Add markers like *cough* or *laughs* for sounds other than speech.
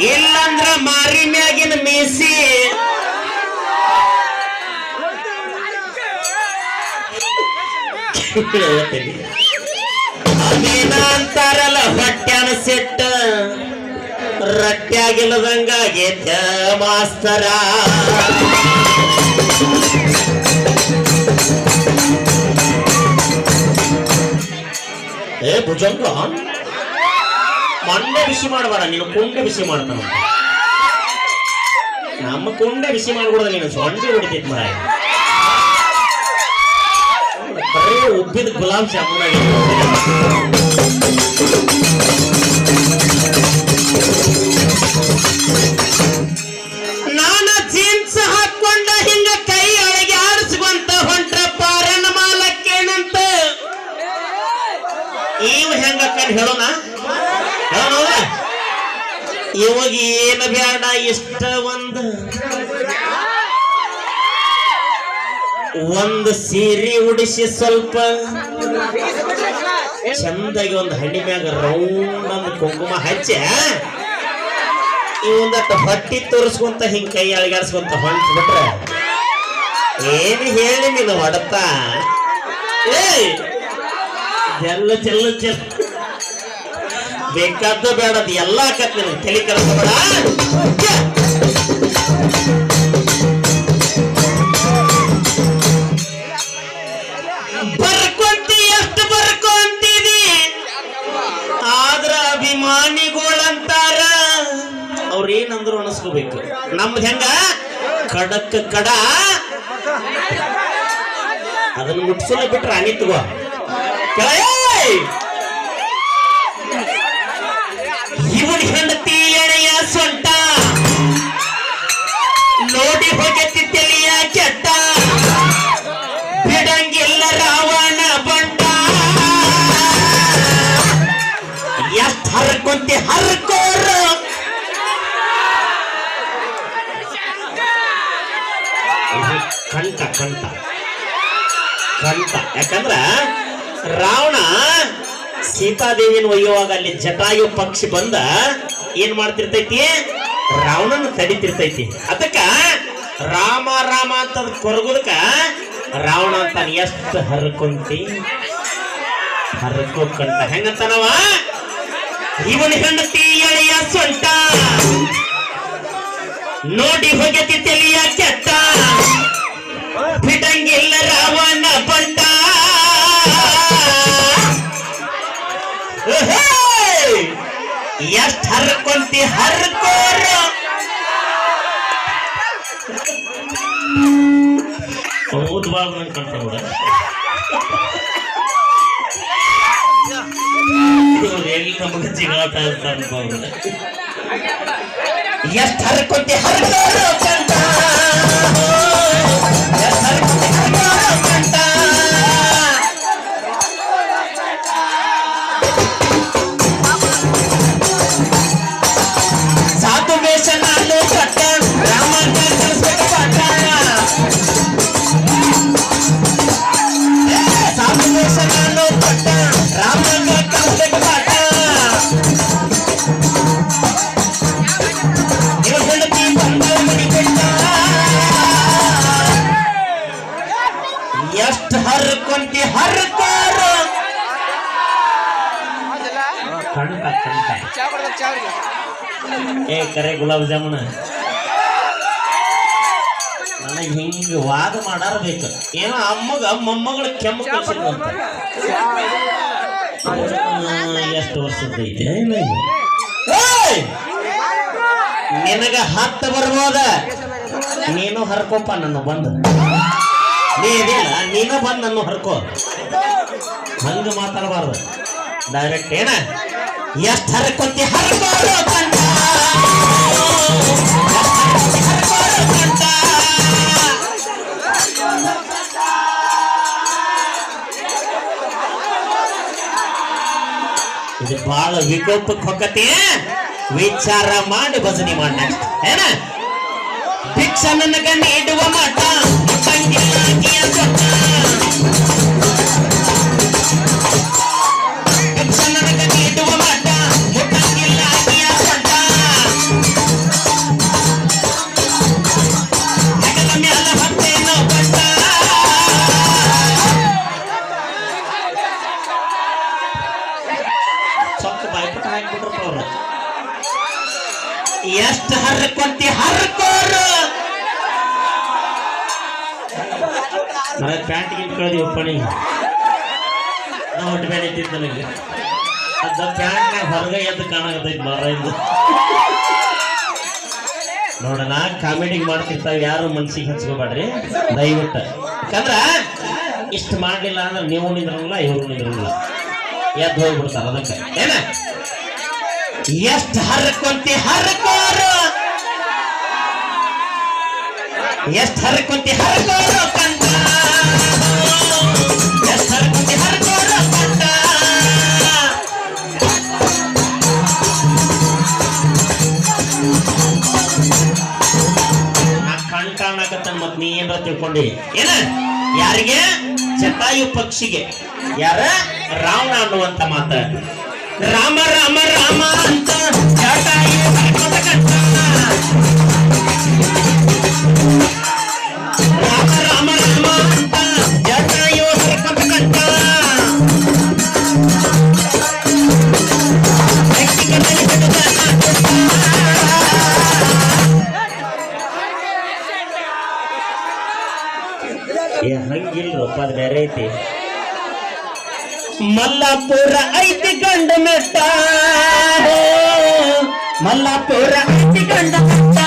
ಇಲ್ಲಂದ್ರ ಮಾರಿ ಮ್ಯಾಗಿನ ಮೀಸಿ. ಅಂತಾರಲ್ಲ ಹೊಟ್ಯಾನ ಸಿಟ್ಟ. ರಟ್ಯಾಗಿಲ್ಲದಂಗಾಗೈತ ಮಾಸ್ತರ. ಏ ಭುಜಂಗ? மண்ட விஷயமாடுவாடா நீங்க கொண்ட விஷயமாடுத்தணும் நம்ம கொண்ட விஷயமாடக்கூడదు నేను సొంత కూడా తెచ్చిమరాయి బరే ఉబ్బిది గులాం చెప్పమని Thank ಒಂದು ಸೀರೆ ಉಡಿಸಿ ಸ್ವಲ್ಪ. *laughs* ಚಂದಾಗಿ ಒಂದು ಹಣ್ಣಿ ಮ್ಯಾಗ ರೌಂಡ್ ಒಂದು ಕುಂಕುಮ ಹಚ್ಚ ಇವೊಂದಟ್ಟು ಹೊಟ್ಟಿ ತೋರಿಸ್ಕೊಂತ ಹಿಂಗ್ ಕೈ ಅಳಗಾಡ್ಸ್ಕೊಂತ ಹೊಂಟ್ ಬಿಟ್ರೆ ಏನು ಹೇಳಿ ನೀನು ಹೊಡತ? ಏಯ್! ಎಲ್ಲ ಚೆಲ್ಲ ಚೆಲ್ಲ ಬೇಕಾದ ಬೇಡದ ಎಲ್ಲ ಆಕತ್ ನಿನಗೆ. ತಲೆ ಕೆಡಿಸ್ಬೇಡ ಏನಂದ್ರು ಅನಿಸ್ಕೋಬೇಕು. ನಮ್ದು ಹೆಂಗ? ಕಡಕ್ ಕಡ. ಅದನ್ನ ಮುಟ್ಸಲ್ಲ ಬಿಟ್ರೆ ಅನಿ ಯಾಕಂದ್ರ ರಾವಣ ಸೀತಾದೇವಿನ ಒಯ್ಯುವಾಗ ಅಲ್ಲಿ ಜಟಾಯು ಪಕ್ಷಿ ಬಂದ, ಏನ್ ಮಾಡ್ತಿರ್ತೈತಿ? ರಾವಣನ ತಡಿತಿರ್ತೈತಿ. ಅದಕ್ಕ ರಾಮ ರಾಮ ಅಂತ ಕೊರಗುದಕ್ಕ ರಾವಣ ಅಂತ ಎಷ್ಟು ಹರ್ಕೊಂತಿ? ಹರ್ಕೋಕಂತ ಹೆಂಗಂತಾನವ? ಇವನ ಹೆಂಡತಿ ಎಳೆಯ ಸೊಂಟ. ನೋಡಿ ಹೋಗತಿ ತಲೆಯ ಹರ್ಕೊಂತಿ ಹರ್ಕೋರ ಹೌದು ಬಾಳ ನಂಗೆ ಕಂತ ನೋಡ ಎಲ್ಲಿ ನಮಗೆ ಜಿಗಾಟ ಅನ್ಕೊಂಡ ಎಷ್ಟ್ ಹರ್ಕೊಂತಿ ಹರ್ಕೋರ ಏ ಕರೆ ಗುಲಾಬ್ ಜಾಮೂನ. ನನಗೆ ಹಿಂಗೆ ವಾದ ಮಾಡಾರ ಬೇಕು. ಏನೋ ಅಮ್ಮಗ ಮೊಮ್ಮಗಳ ಕೆಮ್ಮು ಕಳ್ಸಿದ್ರಂತ ಎಷ್ಟು ವರ್ಷದೈತೆ ನಿನಗ ಹತ್ತು ಬರ್ಬೋದ? ನೀನು ಹರ್ಕೋಪ ನನ್ನ ಬಂದು. ನೀ ಇದಿಲ್ಲ ನೀನು ಬಂದು ನನ್ನ ಹರ್ಕೋ. ಹಂಗ ಮಾತಾಡಬಾರ್ದು. ಡೈರೆಕ್ಟ್ ಏನ? ಎಷ್ಟು ಹರ್ಕೊಂತಿ ಹರ್ಕೋರು ಕಂಡ ಎಷ್ಟ್ ಹರ್ಕೊಂತಿ ಹರ್ಕೋರು ಕಂಡ. ಇದು ಬಹಳ ವಿಕೋಪಕ್ಕೆ ಹೊಕ್ಕತಿ ವಿಚಾರ ಮಾಡಿ ಭಜನೆ ಮಾಡ ಏನ? ಭಿಕ್ಷ ನನಗ ನೀಡುವ ಮಠ ಮುಟ್ಟಂಗಿಲ್ಲ ಹರ್ಕೋರು ಎಷ್ಟು ಹರ್ಕೊಂತಿ ಹರ್ಕೋರು. ಮರ ಪ್ಯಾಂಟ್ ಗಿಂಟ್ ಕಳೆದಿ ಒಪ್ಪಣಿ ನಾ. ಒಟ್ಟು ಬೇರೆ ಇಟ್ಟಿದ್ದು ನನಗೆ. ಅದ ಪ್ಯಾಂಟ್ ಹೊರಗೆ ಎದ್ದು ಕಾಣಾಗತೈತಿ ಮರ ಇದು ನೋಡೋಣ ಕಾಮಿಡಿಗೆ ಮಾಡ್ತಿರ್ತಾವ ಯಾರು ಮನ್ಸಿಗೆ ಹಚ್ಕೋಬೇಡ್ರಿ? ದಯವಿಟ್ಟು. ಯಾಕಂದ್ರ ಇಷ್ಟು ಮಾಡಲಿಲ್ಲ ಅಂದ್ರೆ ನೀವು ನಿಂದ್ರಲ್ಲ ಇವರು ನಿಂದ್ರಲ್ಲ ಎದ್ದು ಹೋಗ್ಬಿಡ್ತಾರ ಅದಕ್ಕೆ. ಏನ? ಎಷ್ಟು ಹರ್ಕೊಂತಿ ಹರ್ಕೋರು? ಎಷ್ಟು ಹರ್ಕೊಂತಿ ಹರ್ಕೋರು ಎಷ್ಟು ಹರ್ಕೊಂತಿ ಹರ್ಕೋರು ಕಂಡ ನಾ ಕಣ್ ಕಾಣಕತ್ತ ಮತ್ ನೀ ಏನ್ರ ತಿಳ್ಕೊಂಡಿ. ಏನ? ಯಾರಿಗೆ? ಜಟಾಯು ಪಕ್ಷಿಗೆ. ಯಾರ? ರಾವಣ ಅನ್ನುವಂತ ಮಾತ. ರಾಮ ರಾಮ ರಾಮ ಅಂತ ಹಂಗಿಲ್ರಪ್ಪ ಅದು ಬೇರೆ ಐತಿ. ಮಲ್ಲಾಪುರ ಐತಿ ಗಂಡ ಮೆಟ್ಟ ಮಲ್ಲಾಪುರ ಐತಿ ಗಂಡ ಮೆಟ್ಟ